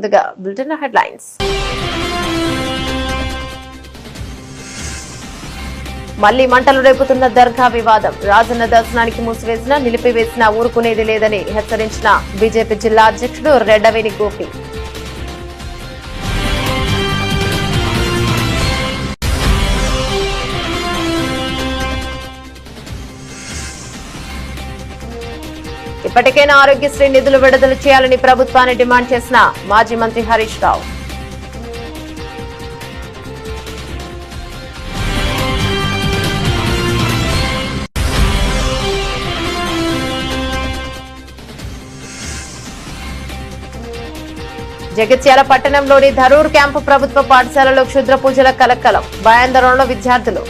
ముందుగా bulletin headlines మళ్ళీ మంటలు రేపుతున్న దర్గా వివాదం. రాజన్న దర్శనానికి మూసివేసిన నిలిపివేసిన ఊరుకునేది లేదని హెచ్చరించిన బీజేపీ జిల్లా అధ్యక్షుడు రెడ్డవేణి గోపి. ఇప్పటికైనా ఆరోగ్యశ్రీ నిధులు విడుదల చేయాలని ప్రభుత్వాన్ని డిమాండ్ చేసిన మాజీ మంత్రి హరీష్ రావు. జగిత్యాల పట్టణంలోని ధరూర్ క్యాంపు ప్రభుత్వ పాఠశాలలో క్షుద్ర పూజల కలకలం భయాందోళనలో విద్యార్థులు.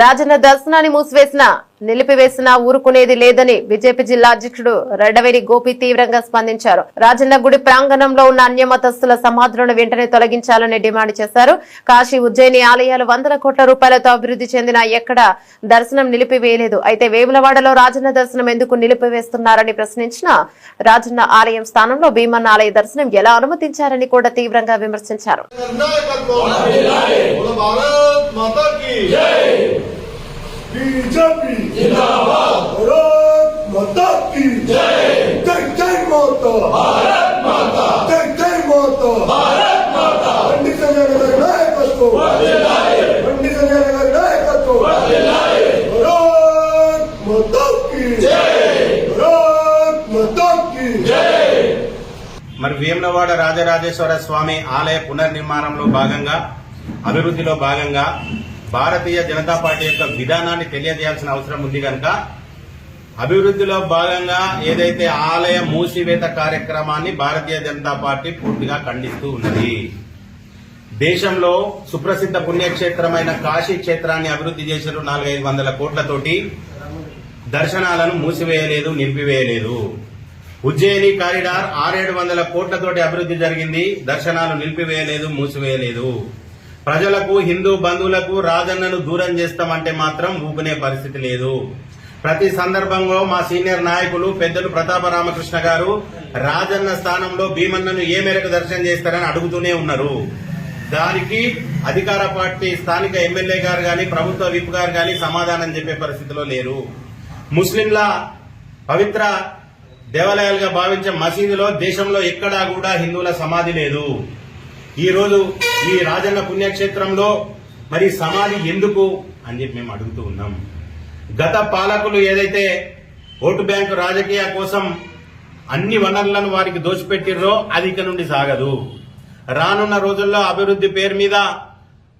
రాజన్న దర్శనాన్ని మూసివేసిన నిలిపివేసిన ఊరుకునేది లేదని బీజేపీ జిల్లా అధ్యక్షుడు రెడ్డవేరి గోపి తీవ్రంగా స్పందించారు. రాజన్న గుడి ప్రాంగణంలో ఉన్న అన్యమతస్తుల సమాధులను వెంటనే తొలగించాలని డిమాండ్ చేశారు. కాశీ ఉజ్జయిని ఆలయాలు వందల కోట్ల రూపాయలతో అభివృద్ధి చెందిన ఎక్కడ దర్శనం నిలిపివేయలేదు. అయితే వేములవాడలో రాజన్న దర్శనం ఎందుకు నిలిపివేస్తున్నారని ప్రశ్నించిన రాజన్న ఆలయం స్థానంలో భీమన్న ఆలయ దర్శనం ఎలా అనుమతించారని కూడా తీవ్రంగా విమర్శించారు. बीजेपी जिंदाबाद भारत माता की जय जय जय माता भारत माता जय మరి వేములవాడ రాజరాజేశ్వర స్వామి ఆలయ పునర్నిర్మాణంలో భాగంగా అభివృద్ధిలో భాగంగా భారతీయ జనతా పార్టీ యొక్క విధానాన్ని తెలియజేయాల్సిన అవసరం ఉంది కనుక అభివృద్ధిలో భాగంగా ఏదైతే ఆలయ మూసివేత కార్యక్రమాన్ని భారతీయ జనతా పార్టీ పూర్తిగా ఖండిస్తూ ఉన్నది. దేశంలో సుప్రసిద్ధ పుణ్యక్షేత్రమైన కాశీ క్షేత్రాన్ని అభివృద్ధి చేసిన నాలుగైదు వందల కోట్లతోటి. దర్శనాలను మూసివేయలేదు నిలిపివేయలేదు. ఉజ్జయిని కారిడార్ ఆరేడు వందల కోట్లతోటి అభివృద్ధి జరిగింది. దర్శనాలు నిలిపివేయలేదు మూసివేయలేదు. ప్రజలకు హిందూ బంధువులకు రాజన్నను దూరం చేస్తామంటే మాత్రం ఊపునే పరిస్థితి లేదు. ప్రతి సందర్భంలో మా సీనియర్ నాయకులు పెద్దలు ప్రతాప రామకృష్ణ గారు రాజన్న స్థానంలో భీమన్నను ఏ మేరకు దర్శనం చేస్తారని అడుగుతూనే ఉన్నారు. దానికి అధికార పార్టీ స్థానిక ఎమ్మెల్యే గారు కానీ ప్రభుత్వ విప్ గారు కానీ సమాధానం చెప్పే పరిస్థితిలో లేరు. ముస్లింల పవిత్ర దేవాలయాలుగా భావించే మసీదులో దేశంలో ఎక్కడా కూడా హిందువుల సమాధి లేదు. ఈరోజు ఈ రాజన్న పుణ్యక్షేత్రంలో మరి సమాధి ఎందుకు అని చెప్పి మేము అడుగుతూ ఉన్నాం. గత పాలకులు ఏదైతే ఓటు బ్యాంకు రాజకీయ కోసం అన్ని వనరులను వారికి దోచిపెట్టిర్రో అది ఇక నుండి సాగదు. రానున్న రోజుల్లో అభివృద్ధి పేరు మీద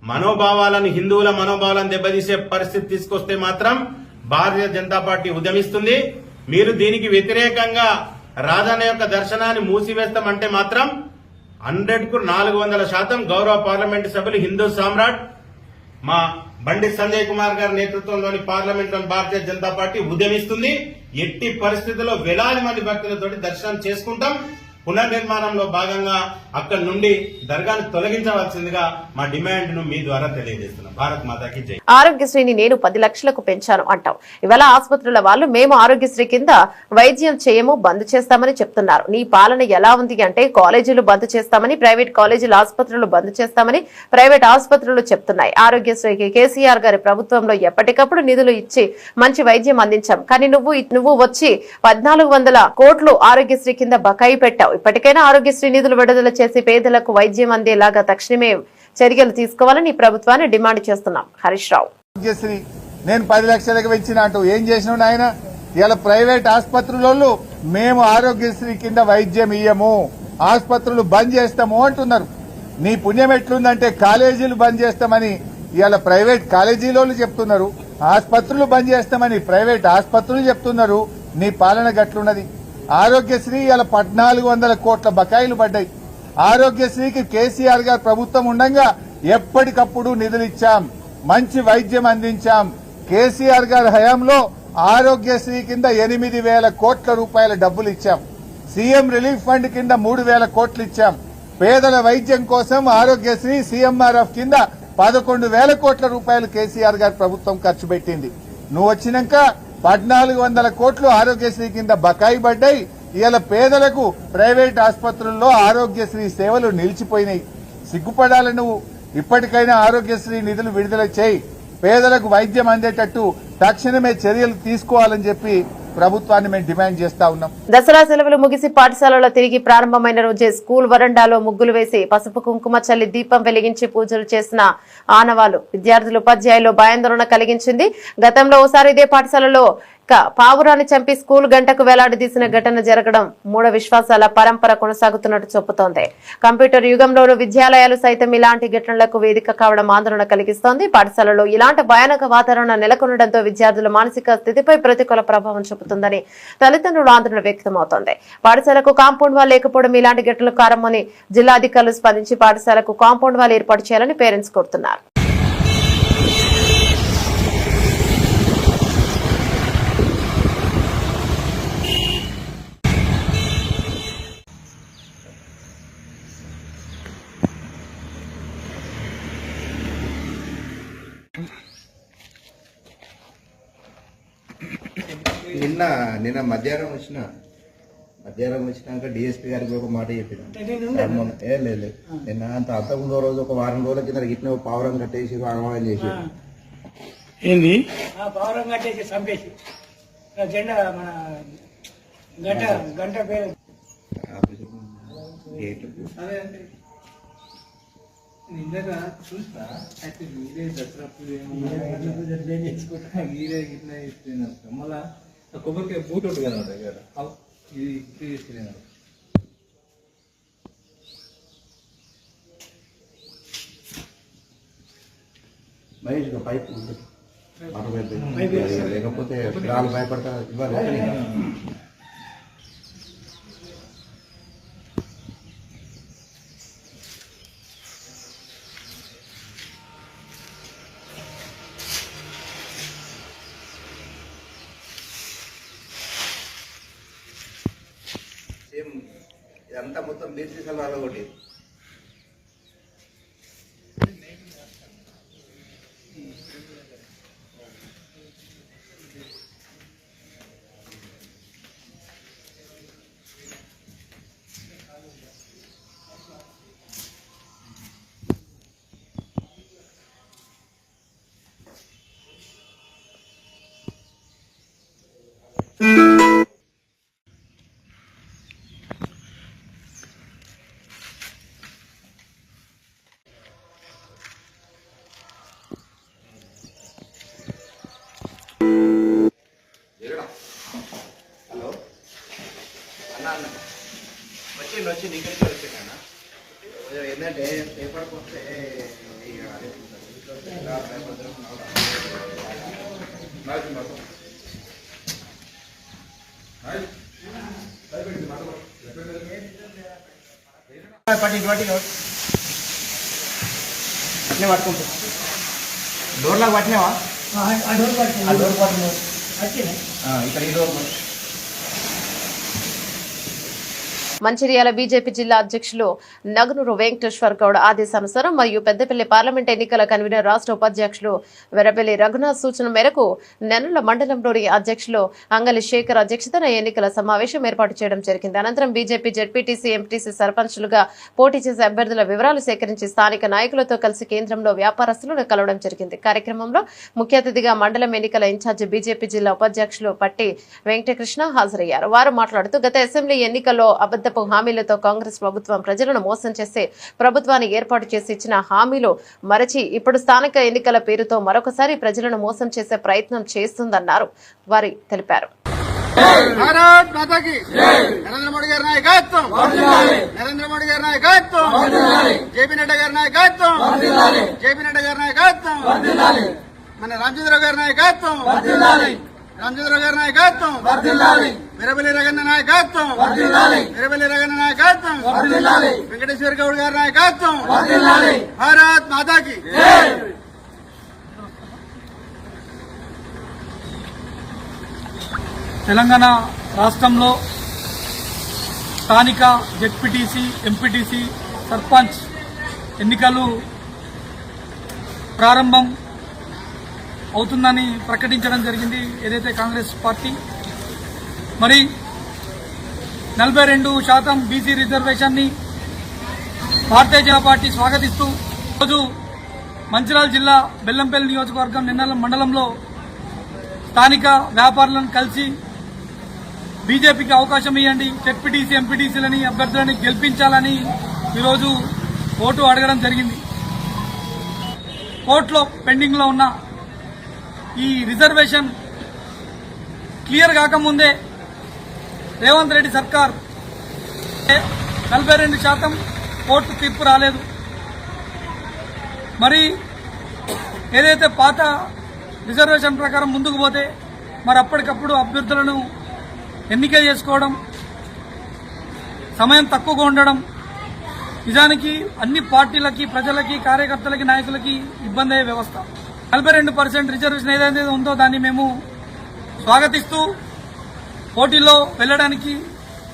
మనోభావాలను హిందువుల మనోభావాలను దెబ్బతీసే పరిస్థితి తీసుకొస్తే మాత్రం భారతీయ జనతా పార్టీ ఉద్యమిస్తుంది. మీరు దీనికి వ్యతిరేకంగా రాజన్న యొక్క దర్శనాన్ని మూసివేస్తామంటే మాత్రం హండ్రెడ్కు నాలుగు వందల శాతం గౌరవ పార్లమెంటు సభ్యులు హిందూ సామ్రాట్. మా బండి సంజయ్ కుమార్ గారి నేతృత్వంలోని పార్లమెంట్ భారతీయ జనతా పార్టీ ఉద్యమిస్తుంది. ఎట్టి పరిస్థితుల్లో వేలాది మంది భక్తులతోటి దర్శనం చేసుకుంటాం. పునర్నిర్మాణంలో భాగంగా అక్కడి నుండి దర్గాను తొలగించవలసిందిగా మా డిమాండ్ను మీ ద్వారా తెలియజేస్తున్నాం. భారత్ మాతాకి జై. ఆరోగ్యశ్రీని నేను పది లక్షలకు పెంచాను అంటాం. ఇవాళ ఆసుపత్రుల వాళ్ళు మేము ఆరోగ్యశ్రీ కింద వైద్యం చేయము బంద్ చేస్తామని చెప్తున్నారు. నీ పాలన ఎలా ఉంది అంటే కాలేజీలు బంద్ చేస్తామని ప్రైవేట్ కాలేజీలు ఆసుపత్రులు బంద్ చేస్తామని ప్రైవేట్ ఆసుపత్రులు చెప్తున్నాయి. ఆరోగ్యశ్రీకి కేసీఆర్ గారి ప్రభుత్వంలో ఎప్పటికప్పుడు నిధులు ఇచ్చి మంచి వైద్యం అందించాం. కానీ నువ్వు నువ్వు వచ్చి పద్నాలుగు వందల కోట్లు ఆరోగ్యశ్రీ కింద బకాయి పెట్టావు. ఇప్పటికైనా ఆరోగ్యశ్రీ నిధులు విడుదల చేసి పేదలకు వైద్యం అందేలాగా తక్షణమే చర్యలు తీసుకోవాలని ప్రభుత్వాన్ని డిమాండ్ చేస్తున్నాం. హరీష్ రావు. ఆరోగ్యశ్రీ నేను పది లక్షలకు పెంచిన అంటూ ఏం చేసినావు నాయన? ఇలా ప్రైవేట్ ఆసుపత్రులలో మేము ఆరోగ్యశ్రీ కింద వైద్యం ఇయ్యము. ఆసుపత్రులు బంద్ చేస్తాము అంటున్నారు. నీ పుణ్యం ఎట్లుందంటే కాలేజీలు బంద్ చేస్తామని ఇవాళ ప్రైవేట్ కాలేజీలోళ్ళు చెప్తున్నారు. ఆసుపత్రులు బంద్ చేస్తామని ప్రైవేట్ ఆసుపత్రులు చెప్తున్నారు. నీ పాలన గట్లున్నది. ఆరోగ్యశ్రీ ఇలా పద్నాలుగు వందల కోట్ల బకాయిలు పడ్డాయి. ఆరోగ్యశ్రీకి కేసీఆర్ గారు ప్రభుత్వం ఉండగా ఎప్పటికప్పుడు నిధులు ఇచ్చాం. మంచి వైద్యం అందించాం. కేసీఆర్ గారి హయాంలో ఆరోగ్యశ్రీ కింద ఎనిమిది వేల కోట్ల రూపాయల డబ్బులు ఇచ్చాం. సీఎం రిలీఫ్ ఫండ్ కింద మూడు వేల కోట్లు ఇచ్చాం. పేదల వైద్యం కోసం ఆరోగ్యశ్రీ సీఎంఆర్ఎఫ్ కింద పదకొండు వేల కోట్ల రూపాయలు కేసీఆర్ గారి ప్రభుత్వం ఖర్చు పెట్టింది. నువ్వు వచ్చినాక పద్నాలుగు వందల కోట్లు ఆరోగ్యశ్రీ కింద బకాయి పడ్డాయి. ఇవాళ పేదలకు ప్రైవేట్ ఆసుపత్రుల్లో ఆరోగ్యశ్రీ సేవలు నిలిచిపోయినాయి. సిగ్గుపడాలి నువ్వు ఇప్పటికైనా ఆరోగ్యశ్రీ నిధులు విడుదల చేయి. పేదలకు వైద్యం అందేటట్టు తక్షణమే చర్యలు తీసుకోవాలని చెప్పి ప్రభుత్వాన్ని మేము డిమాండ్ చేస్తా ఉన్నాం. దసరా సెలవులు ముగిసి పాఠశాలలో తిరిగి ప్రారంభమైన రోజే స్కూల్ వరండాలో ముగ్గులు వేసి పసుపు కుంకుమ చల్లి దీపం వెలిగించి పూజలు చేసిన ఆనవాలు. విద్యార్థులు ఉపాధ్యాయులు భయాందోళన కలిగించింది. గతంలో ఓసారి ఇదే పాఠశాలలో పావురాన్ని చంపి స్కూల్ గంటకు వేలాడదీసిన ఘటన జరగడం మూఢ విశ్వాసాల పరంపర కొనసాగుతున్నట్టు చెబుతోంది. కంప్యూటర్ యుగంలోనూ విద్యాలయాలు సైతం ఇలాంటి ఘటనలకు వేదిక కావడం ఆందోళన కలిగిస్తోంది. పాఠశాలలో ఇలాంటి భయానక వాతావరణం నెలకొనడంతో విద్యార్థుల మానసిక స్థితిపై ప్రతికూల ప్రభావం చూపుతుందని తల్లిదండ్రులు ఆందోళన వ్యక్తమవుతోంది. పాఠశాలకు కాంపౌండ్ వాల్ లేకపోవడం ఇలాంటి ఘటనలు కారమని జిల్లా అధికారులు స్పందించి పాఠశాలకు కాంపౌండ్ వాల్ ఏర్పాటు చేయాలని పేరెంట్స్ కోరుతున్నారు. నిన్న నిన్న మధ్యాహ్నం వచ్చిన మధ్యాహ్నం వచ్చినాక డిఎస్పీ గారికి ఒక మాట చెప్పిన. ఏ లేదు. నిన్న అంత అంతకుముందో రోజు ఒక వారం రోజుల కింద గిట్న పావురం కట్టేసి ఆగమనం చేసి ఏంది? పౌరం కట్టేసి చంపేసి. జెండా మన గంట గంట పేరు. అయితే మీరే దసరా మీరే ఇట్లా ఇస్తున్నారు మళ్ళా కొబ్బరికాయ బూట్ ఉంటుంది కదా దగ్గర. ఇది ఇది ఇస్తున్నారు మహేష్ పైప్ పెట్టి. లేకపోతే పిల్లలు భయపడతా ఇవ్వాలి. పట్టి పట్టి అట్లే పట్టుకుంటా డోర్లాగా పట్టినావా ఆ డోర్ పట్టినా ఇక్కడ ఈ రోజు మంచిర్యాల బీజేపీ జిల్లా అధ్యక్షులు నగనూరు వెంకటేశ్వర్ గౌడ్ ఆదేశానుసారం మరియు పెద్దపల్లి పార్లమెంట్ ఎన్నికల కన్వీనర్ రాష్ట్ర ఉపాధ్యక్షులు వెరపల్లి రఘునాథ్ సూచన మేరకు నెనుల మండలంలోని అధ్యక్షులు అంగలి శేఖర్ అధ్యక్షతన ఎన్నికల సమావేశం ఏర్పాటు చేయడం జరిగింది. అనంతరం బీజేపీ జెడ్పీటీసీ ఎంపీటీసీ సర్పంచులుగా పోటీ చేసే అభ్యర్థుల వివరాలు సేకరించి స్థానిక నాయకులతో కలిసి కేంద్రంలో వ్యాపారస్తులను కలవడం జరిగింది. కార్యక్రమంలో ముఖ్య అతిథిగా మండలం ఎన్నికల ఇన్ఛార్జి బీజేపీ జిల్లా ఉపాధ్యక్షులు పట్టి వెంకటకృష్ణ హాజరయ్యారు. వారు మాట్లాడుతూ గత అసెంబ్లీ ఎన్నికల్లో అబద్ద అబద్దపు హామీలతో కాంగ్రెస్ ప్రభుత్వం ప్రజలను మోసం చేసి ప్రభుత్వాన్ని ఏర్పాటు చేసి ఇచ్చిన హామీలు మరచి ఇప్పుడు స్థానిక ఎన్నికల పేరుతో మరొకసారి ప్రజలను మోసం చేసే ప్రయత్నం చేస్తుందన్నారు. వారి తెలిపారు. భారత్ మాతాకి నరేంద్ర మోడీ గారి నాయకత్వం. నరేంద్ర మోడీ గారి నాయకత్వం. జేపీ నడ్డా గారి నాయకత్వం. జేపీ నడ్డా గారి నాయకత్వం. మన రామచంద్ర గారి నాయకత్వం. రామచంద్ర గారి నాయకత్వం. వీరబల్లి రగన్న నాయకత్వం. వీరబల్లి రగన్న నాయకత్వం. వెంకటేశ్వర గౌడ్ గారి నాయకత్వం. భారత్ మాతాకి. తెలంగాణ రాష్ట్రంలో స్థానిక జెడ్పీటీసీ ఎంపీటీసీ సర్పంచ్ ఎన్నికలు ప్రారంభం అవుతుందని ప్రకటించడం జరిగింది. ఏదైతే కాంగ్రెస్ పార్టీ మరి నలభై రెండు శాతం బీసీ రిజర్వేషన్ని భారతీయ జనతా పార్టీ స్వాగతిస్తూ రోజు మంచిర్యాల జిల్లా బెల్లంపల్లి నియోజకవర్గం నిన్నల మండలంలో స్థానిక వ్యాపారులను కలిసి బీజేపీకి అవకాశం ఇవ్వండి జెడ్పీటీసీ ఎంపీటీసీలని అభ్యర్థులని గెలిపించాలని ఈరోజు ఓటు అడగడం జరిగింది. కోర్టులో పెండింగ్లో ఉన్న ఈ రిజర్వేషన్ క్లియర్ కాకముందే రేవంత్ రెడ్డి సర్కార్ నలభై రెండు శాతం కోర్టు తీర్పు రాలేదు. మరి ఏదైతే పాత రిజర్వేషన్ ప్రకారం ముందుకు పోతే మరి అప్పటికప్పుడు అభ్యర్థులను ఎన్నిక చేసుకోవడం సమయం తక్కువగా ఉండడం నిజానికి అన్ని పార్టీలకి ప్రజలకి కార్యకర్తలకి నాయకులకి ఇబ్బంది అయ్యే వ్యవస్థ. నలభై రెండు పర్సెంట్ రిజర్వేషన్ ఏదైతే ఉందో దాన్ని మేము స్వాగతిస్తూ పోటీల్లో వెళ్ళడానికి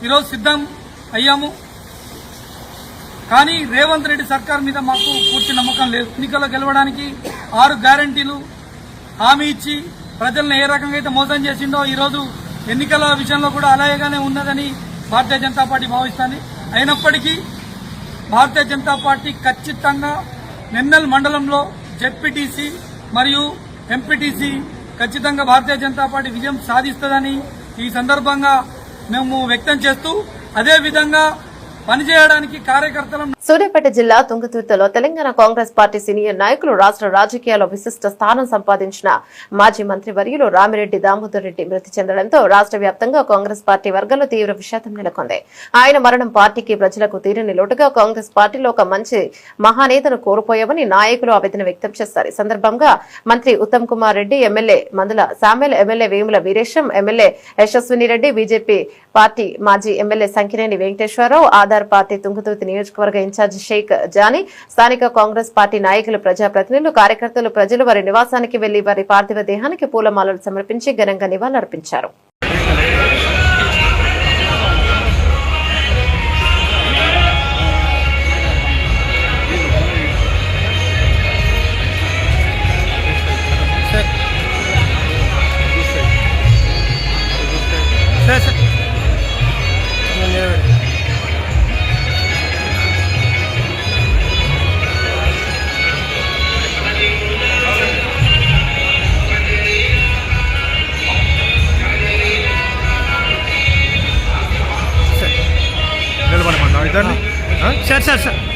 ఈరోజు సిద్ధం అయ్యాము. కానీ రేవంత్ రెడ్డి సర్కార్ మీద మాకు పూర్తి నమ్మకం లేదు. ఎన్నికల్లో గెలవడానికి ఆరు గ్యారంటీలు హామీ ఇచ్చి ప్రజలను ఏ రకంగా అయితే మోసం చేసిండో ఈరోజు ఎన్నికల విషయంలో కూడా అలాగేగానే ఉన్నదని భారతీయ జనతా పార్టీ భావిస్తుంది. అయినప్పటికీ భారతీయ జనతా పార్టీ ఖచ్చితంగా నెన్నల్ మండలంలో జెడ్పీటీసీ మరియు ఎంపీటీసీ ఖచ్చితంగా భారతీయ జనతా పార్టీ విజయం సాధిస్తుందని ఈ సందర్భంగా మేము వ్యక్తం చేస్తూ అదే విధంగా పనిచేయడానికి కార్యకర్తలను సూర్యాపేట జిల్లా తుంగతుర్తలో తెలంగాణ కాంగ్రెస్ పార్టీ సీనియర్ నాయకులు రాష్ట్ర రాజకీయాల్లో విశిష్ట స్థానం సంపాదించిన మాజీ మంత్రి వర్యులు రామిరెడ్డి దామోదర్ రెడ్డి మృతి చెందడంతో రాష్ట్ర వ్యాప్తంగా కాంగ్రెస్ పార్టీ వర్గంలో తీవ్ర విషాదం నెలకొంది. ఆయన మరణం పార్టీకి ప్రజలకు తీరని లోటుగా కాంగ్రెస్ పార్టీలో ఒక మంచి మహానేతను కోల్పోయామని నాయకులు ఆవేదన వ్యక్తం చేశారు. ఈ సందర్భంగా మంత్రి Uttam Kumar Reddy MLA Mandula Samuel MLA Vemula Veeresham MLA Yashaswini Reddy BJP party మాజీ ఎమ్మెల్యే సంకినేని వెంకటేశ్వరరావు ఆధార్ పార్టీ తుంగతుర్తి నియోజకవర్గ ఇన్ఛార్జ్ షేక్ జానీ స్థానిక కాంగ్రెస్ పార్టీ నాయకులు ప్రజాప్రతినిధులు కార్యకర్తలు ప్రజలు వారి నివాసానికి వెళ్ళి వారి పార్థివ దేహానికి పూలమాలలు సమర్పించి ఘనంగా నివాళులర్పించారు. sir, sir.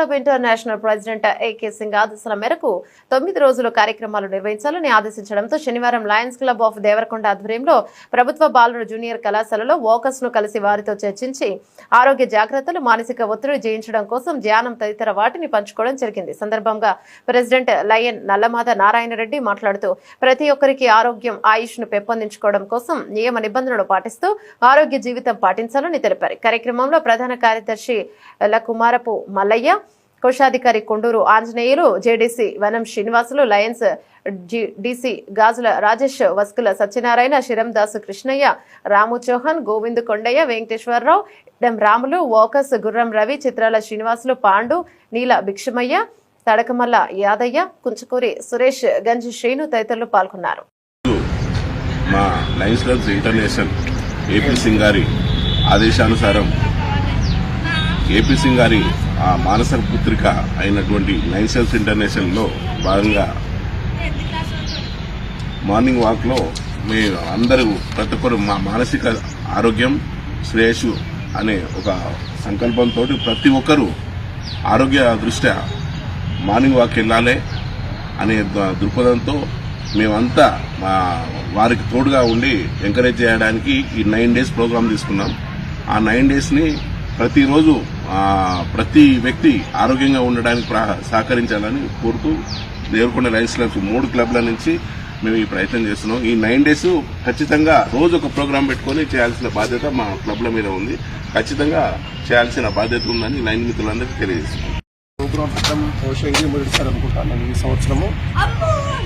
Club international president AK Singh ఆదేశాల మేరకు తొమ్మిది రోజుల కార్యక్రమాలు నిర్వహించాలని ఆదేశించడంతో శనివారం లయన్స్ క్లబ్ ఆఫ్ దేవరకొండ ఆధ్వర్యంలో ప్రభుత్వ బాలుర జూనియర్ కళాశాలలో వోకస్ను కలిసి వారితో చర్చించి ఆరోగ్య జాగ్రత్తలు మానసిక ఒత్తిడి జయించడం కోసం ధ్యానం తదితర వాటిని పంచుకోవడం జరిగింది. సందర్భంగా ప్రెసిడెంట్ లయన్ నల్లమాద నారాయణ రెడ్డి మాట్లాడుతూ ప్రతి ఒక్కరికి ఆరోగ్యం ఆయుష్ను పెంపొందించుకోవడం కోసం నియమ నిబంధనలు పాటిస్తూ ఆరోగ్య జీవితం పాటించాలని తెలిపారు. కార్యక్రమంలో ప్రధాన కార్యదర్శి లకుమారపు మల్లయ్య కోశాధికారి Konduru Anjaneyulu JDC Vanam Srinivasulu lions DC Gajula Rajesh Vaskula Satyanarayana Sirandasu Krishnaiah Ramu Chauhan Govind Kondaiah Venkateswara Rao M Ramulu వోకస్ Gurram Ravi చిత్రాల శ్రీనివాసులు పాండు నీల భిక్షమయ్య తడకమల్ల యాదయ్య కుంచకూరి సురేష్ గంజి శ్రీను తదితరులు పాల్గొన్నారు. మా lions clubs international AP Singh గారి ఆదేశానుసారం ఏపీ సింగ్ గారి ఆ మానస పుత్రిక అయినటువంటి నైన్సెల్స్ క్లబ్స్ ఇంటర్నేషనల్లో భాగంగా మార్నింగ్ వాక్లో మేము అందరూ ప్రతి ఒక్కరు మా మానసిక ఆరోగ్యం శ్రేయస్సు అనే ఒక సంకల్పంతో ప్రతి ఒక్కరూ ఆరోగ్య దృష్ట్యా మార్నింగ్ వాక్ వెళ్ళాలి అనే ద- దృక్పథంతో మేమంతా మా వారికి తోడుగా ఉండి ఎంకరేజ్ చేయడానికి ఈ నైన్ డేస్ ప్రోగ్రామ్ తీసుకున్నాం. ఆ నైన్ డేస్ని ప్రతిరోజు ఆ, ప్రతి వ్యక్తి ఆరోగ్యంగా ఉండడానికి సహకరించాలని కోరుతూ దేవరకొండ లయన్స్ క్లబ్స్ మూడు క్లబ్ల నుంచి మేము ఈ ప్రయత్నం చేస్తున్నాం. ఈ నైన్ డేస్ ఖచ్చితంగా రోజు ఒక ప్రోగ్రామ్ పెట్టుకొని చేయాల్సిన బాధ్యత మా క్లబ్ల మీద ఉంది. ఖచ్చితంగా చేయాల్సిన బాధ్యత ఉందని లైన్ మిత్రులందరికీ తెలియజేస్తున్నాం. ప్రోగ్రాం ఇదే మొదటిసారి అనుకుంటాను ఈ సంవత్సరము.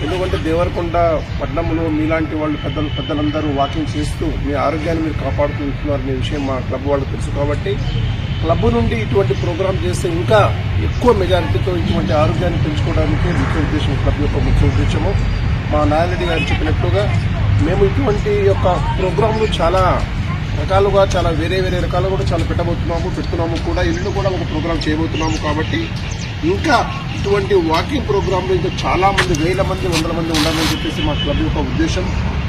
ఎందుకంటే దేవరకొండ పట్టణంలో మీలాంటి వాళ్ళు పెద్దలు పెద్దలందరూ వాకింగ్ చేస్తూ మీ ఆరోగ్యాన్ని మీరు కాపాడుకుంటున్నారనే విషయం మా క్లబ్ వాళ్ళకి తెలుసు కాబట్టి క్లబ్ నుండి ఇటువంటి ప్రోగ్రాం చేస్తే ఇంకా ఎక్కువ మెజారిటీతో ఇటువంటి ఆరోగ్యాన్ని పెంచుకోవడానికి ముఖ్య ఉద్దేశం క్లబ్ యొక్క ముఖ్య ఉద్దేశము. మా నాయనరెడ్డి గారు చెప్పినట్లుగా మేము ఇటువంటి యొక్క ప్రోగ్రాంలు చాలా రకాలుగా చాలా వేరే వేరే రకాలు కూడా చాలా పెట్టబోతున్నాము పెడుతున్నాము కూడా. ఇల్లు కూడా ఒక ప్రోగ్రామ్ చేయబోతున్నాము కాబట్టి ఇంకా ఇటువంటి వాకింగ్ ప్రోగ్రాంలు ఇంకా చాలామంది వేల మంది వందల మంది ఉండాలని చెప్పేసి మా క్లబ్ యొక్క ఉద్దేశం.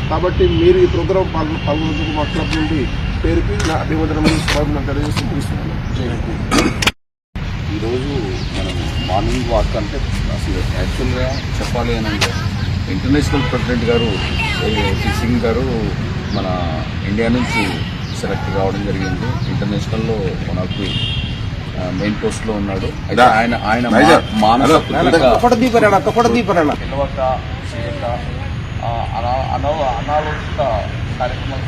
కాబట్టి మీరు ఈ ప్రోగ్రాం పాల్గొ పాల్గొనేందుకు మా క్లబ్ నుండి పేరుకి నా అభివందనమైన స్వామిని తెలియజేసి ముగిస్తున్నాను జై ఈరోజు మనం మార్నింగ్ వాక్ అంటే అసలు యాక్చువల్గా చెప్పాలి అని అంటే ఇంటర్నేషనల్ ప్రెసిడెంట్ గారు సింగ్ గారు మన ఇండియా నుంచి సెలెక్ట్ కావడం జరిగింది. ఇంటర్నేషనల్లో మనకి మెయిన్ పోస్ట్లో ఉన్నాడు. ఆయన ఆయన చేయక అనాలోచిత కార్యక్రమాలు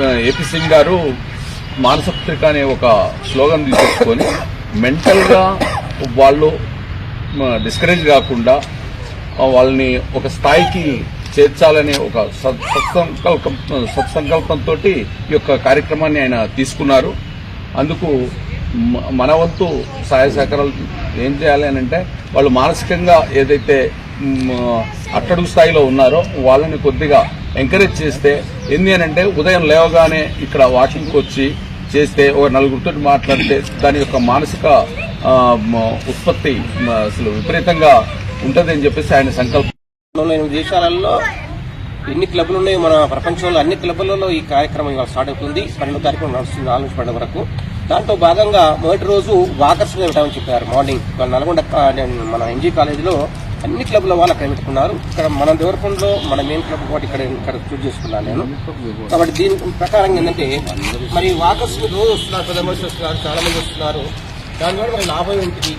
ఆ, ఏపీ సింగ్ గారు మానసపుత్రిక అనే ఒక స్లోగన్ తీసుకొని మెంటల్గా వాళ్ళు డిస్కరేజ్ కాకుండా వాళ్ళని ఒక స్థాయికి చేర్చాలనే ఒక సత్- సత్సంకల్పం సత్సంకల్పంతో ఈ యొక్క కార్యక్రమాన్ని ఆయన తీసుకున్నారు. అందుకు మన వంతు సహాయ సహకారాలు ఏం చేయాలి అని అంటే వాళ్ళు మానసికంగా ఏదైతే అట్టడుగు స్థాయిలో ఉన్నారో వాళ్ళని కొద్దిగా ఎంకరేజ్ చేస్తే ఏంది అని అంటే ఉదయం లేవగానే ఇక్కడ వాకింగ్కి వచ్చి చేస్తే ఒక నలుగురితో మాట్లాడితే దాని యొక్క మానసిక ఉత్పత్తి అసలు విపరీతంగా ఉంటుంది అని చెప్పేసి ఆయన సంకల్పం. నూట ఎనిమిది దేశాలలో ఎన్ని క్లబ్లు ఉన్నాయో? మన ప్రపంచంలో అన్ని క్లబ్లలో ఈ కార్యక్రమం ఇవాళ స్టార్ట్ అవుతుంది. పన్నెండు కార్యక్రమం నడుస్తుంది ఆలోచన నుంచి వరకు. దాంతో భాగంగా మొదటి రోజు వాకర్స్ పెట్టామని చెప్పారు మార్నింగ్. నల్గొండ మన ఎన్జీ కాలేజీలో అన్ని క్లబ్ల వాళ్ళు అక్కడ పెట్టుకున్నారు. ఇక్కడ మన దేవరకొండలో మన మెయిన్ క్లబ్ కూడా ఇక్కడ ఇక్కడ చూస్ చేసుకున్నాను నేను. కాబట్టి దీని ప్రకారం ఏంటంటే మరి వాకర్స్ రోజు వస్తున్నారు పెద్ద మనుషులు వస్తున్నారు చాలా మంది వస్తున్నారు. దానివల్ల మన లాభం ఏంటిది?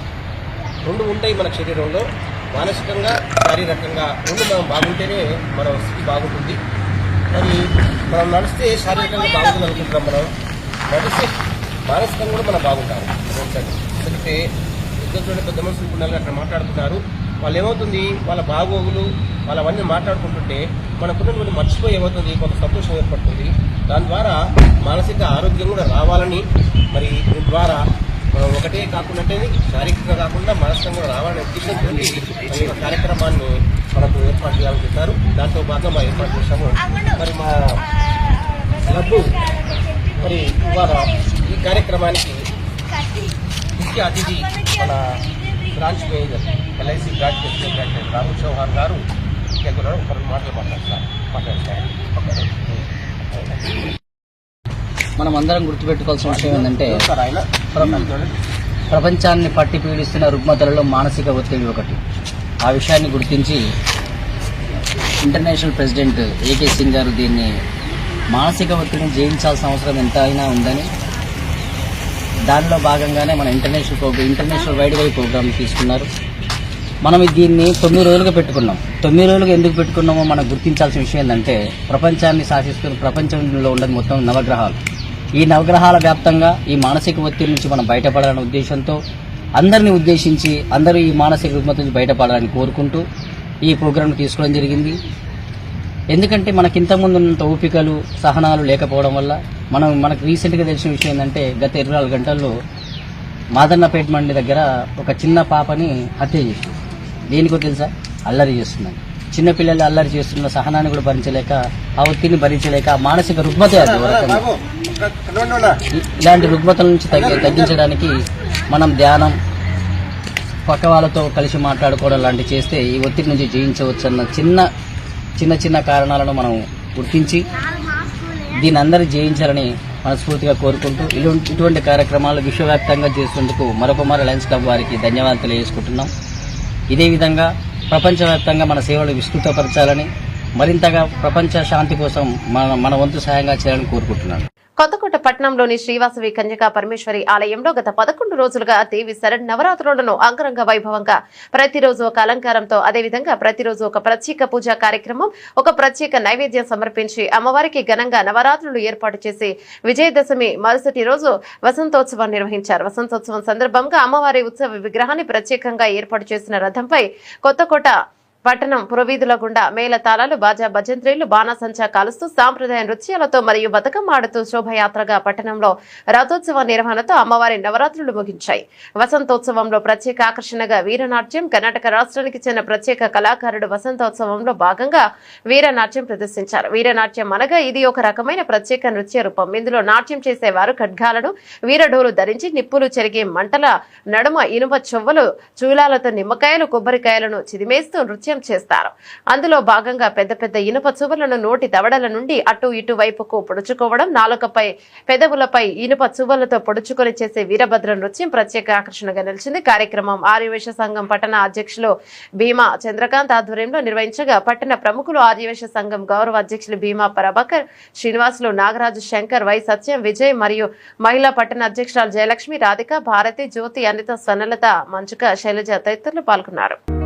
రెండు ఉంటాయి మన శరీరంలో. మానసికంగా శారీరకంగా రెండు మనం బాగుంటేనే మన స్థితి బాగుంటుంది. మరి మనం నడిస్తే శారీరకంగా బాగుంటుంది అనుకుంటున్నాం మనం. నడిస్తే మానసికంగా కూడా మనం బాగుంటాం ఎందుకంటే ఇద్దరు పెద్ద మనుషులు ఉండాలి అక్కడ మాట్లాడుతున్నారు. వాళ్ళు ఏమవుతుంది? వాళ్ళ బాగోగులు వాళ్ళవన్నీ మాట్లాడుకుంటుంటే మనకున్నటువంటి మర్చిపోయి ఏమవుతుంది? కొంత సంతోషం ఏర్పడుతుంది. దాని ద్వారా మానసిక ఆరోగ్యం కూడా రావాలని మరి దీని ద్వారా ఒకటే కాకుండా శారీరకంగా కాకుండా మానసికంగా కూడా రావాలనే ఉద్దేశంతో ఈ కార్యక్రమాన్ని మనకు ఏర్పాటు చేయాలని చెప్పారు. దాంతో భాగంగా ఏర్పాటు చేశాము. మరి మా క్లబ్ మరి ఇవాళ ఈ కార్యక్రమానికి ముఖ్య అతిథి మన branch manager LIC branch president Rahul Chauhan గారు ఇక్కడ గురువు మాటలు మాట్లాడతారు. మాట్లాడతారు. మనం అందరం గుర్తుపెట్టుకోవాల్సిన విషయం ఏంటంటే ప్రపంచాన్ని పట్టి పీడిస్తున్న రుగ్మతలలో మానసిక ఒత్తిడి ఒకటి. ఆ విషయాన్ని గుర్తించి ఇంటర్నేషనల్ ప్రెసిడెంట్ ఏకే సింగ్ గారు దీన్ని మానసిక ఒత్తిడిని జయించాల్సిన అవసరం ఎంత అయినా ఉందని దానిలో భాగంగానే మన ఇంటర్నేషనల్ ప్రోగ్రామ్ ఇంటర్నేషనల్ వైడ్ వై ప్రోగ్రామ్ తీసుకున్నారు. మనం దీన్ని తొమ్మిది రోజులుగా పెట్టుకున్నాం. తొమ్మిది రోజులుగా ఎందుకు పెట్టుకున్నామో మనం గుర్తించాల్సిన విషయం ఏంటంటే ప్రపంచాన్ని శాసిస్తున్న ప్రపంచంలో ఉండదు మొత్తం నవగ్రహాలు. ఈ నవగ్రహాల వ్యాప్తంగా ఈ మానసిక ఒత్తిడి నుంచి మనం బయటపడాలనే ఉద్దేశంతో అందరినీ ఉద్దేశించి అందరూ ఈ మానసిక రుగ్మత నుంచి బయటపడాలని కోరుకుంటూ ఈ ప్రోగ్రాం తీసుకోవడం జరిగింది. ఎందుకంటే మనకి ఇంతకుముందు ఉన్నంత ఓపికలు సహనాలు లేకపోవడం వల్ల మనం మనకు రీసెంట్గా తెలిసిన విషయం ఏంటంటే గత ఇరవై నాలుగు గంటల్లో మాదన్నపేట మండి దగ్గర ఒక చిన్న పాపని హత్య చేసింది. దేనికో తెలుసా? అల్లరి చేస్తున్నాను చిన్నపిల్లలు అల్లరి చేస్తున్న సహనాన్ని కూడా భరించలేక ఆ ఒత్తిడిని భరించలేక మానసిక రుగ్మత అది ఇలాంటి రుగ్మతల నుంచి తగ్గి తగ్గించడానికి మనం ధ్యానం పక్క వాళ్ళతో కలిసి మాట్లాడుకోవడం లాంటివి చేస్తే ఈ ఒత్తిడి నుంచి జయించవచ్చు అన్న చిన్న చిన్న చిన్న కారణాలను మనం గుర్తించి దీని అందరూ జయించాలని మనస్ఫూర్తిగా కోరుకుంటూ ఇటువంటి కార్యక్రమాలు విశ్వవ్యాప్తంగా చేసేందుకు మరొక మరో లయన్స్ క్లబ్ వారికి ధన్యవాదాలు తెలియజేసుకుంటున్నాం. ఇదే విధంగా ప్రపంచవ్యాప్తంగా మన సేవలు విస్తృతపరచాలని మరింతగా ప్రపంచ శాంతి కోసం మన మన వంతు సహాయంగా చేయాలని కోరుకుంటున్నాను. కొత్తకోట పట్టణంలోని శ్రీవాసవి కన్యకా పరమేశ్వరి ఆలయంలో గత పదకొండు రోజులుగా దేవి శరణ్ నవరాత్రులను అంగరంగ వైభవంగా ప్రతిరోజు ఒక అలంకారంతో అదేవిధంగా ప్రతిరోజు ఒక ప్రత్యేక పూజా కార్యక్రమం ఒక ప్రత్యేక నైవేద్యం సమర్పించి అమ్మవారికి ఘనంగా నవరాత్రులు ఏర్పాటు చేసి విజయదశమి మరుసటి రోజు వసంతోత్సవం నిర్వహించారు. వసంతోత్సవం సందర్భంగా అమ్మవారి ఉత్సవ విగ్రహాన్ని ప్రత్యేకంగా ఏర్పాటు చేసిన రథంపై కొత్తకోట పట్టణం పురవీధుల గుండా మేళతాళాలు బాజా భజంత్రీలు బాణాసంచా కాలుస్తూ సాంప్రదాయ నృత్యాలతో మరియు బతుకమ్మ ఆడుతూ శోభయాత్రగా పట్టణంలో రథోత్సవ నిర్వహణతో అమ్మవారి నవరాత్రులు ముగించాయి. వసంతోత్సవంలో ప్రత్యేక ఆకర్షణగా వీరనాట్యం కర్ణాటక రాష్ట్రానికి చెందిన ప్రత్యేక కళాకారుడు వసంతోత్సవంలో భాగంగా వీరనాట్యం ప్రదర్శించారు. వీరనాట్యం అనగా ఇది ఒక రకమైన ప్రత్యేక నృత్య రూపం. ఇందులో నాట్యం చేసేవారు ఖడ్గాలను వీరడోలు ధరించి నిప్పులు చెరిగే మంటల నడుమ ఇనుమ చొవ్వలు చూలాలతో నిమ్మకాయలు కొబ్బరికాయలను చిదిమేస్తూ నృత్య చేస్తారు. అందులో భాగంగా పెద్ద పెద్ద ఇనుప చువలను నోటి దవడల నుండి అటు ఇటు వైపుకు పొడుచుకోవడం నాలుకపై పెదవులపై ఇనుప చువ్వలతో పొడుచుకొని చేసే వీరభద్ర నృత్యం ప్రత్యేక ఆకర్షణగా నిలిచింది. కార్యక్రమం ఆర్యవేశ సంఘం పట్టణ అధ్యక్షులు భీమా చంద్రకాంత్ ఆధ్వర్యంలో నిర్వహించగా పట్టణ ప్రముఖులు ఆర్యవేశ సంఘం గౌరవ అధ్యక్షులు భీమా ప్రభాకర్ శ్రీనివాసులు నాగరాజు శంకర్ వై సత్యం విజయ్ మరియు మహిళా పట్టణ అధ్యక్షురాలు జయలక్ష్మి రాధిక భారతి జ్యోతి అనిత స్వర్ణలత మంచుక శైలజ తదితరులు పాల్గొన్నారు.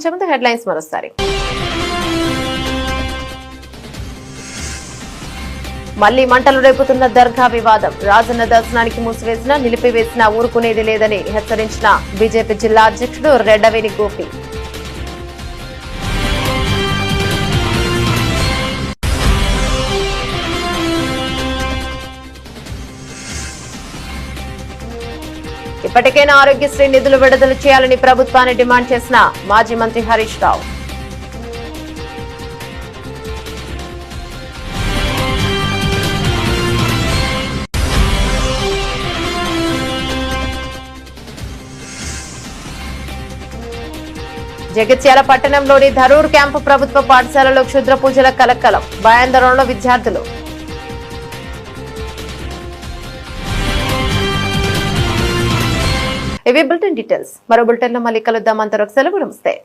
బులెటిన్ ముందు హెడ్లైన్స్ మరోసారి. మళ్ళీ మంటలు రేపుతున్న దర్గా వివాదం. రాజన్న దర్శనానికి మూసివేసినా నిలిపివేసినా ఊరుకునేది లేదని హెచ్చరించిన బీజేపీ జిల్లా అధ్యక్షుడు రెడ్డవేని గోపి. ఇప్పటికైనా ఆరోగ్యశ్రీ నిధులు విడుదల చేయాలని ప్రభుత్వాన్ని డిమాండ్ చేసిన మాజీ మంత్రి హరీష్ రావు. జగిత్యాల పట్టణంలోని ధరూర్ క్యాంపు ప్రభుత్వ పాఠశాలలో క్షుద్ర పూజల కలకలం భయాందోళనలో విద్యార్థులు. ఇవి బులెటిన్ డీటెయిల్స్. మరో బులెటిన్లో మళ్ళీ కలుద్దాం. అంతవరకు సెలవు నమస్తే.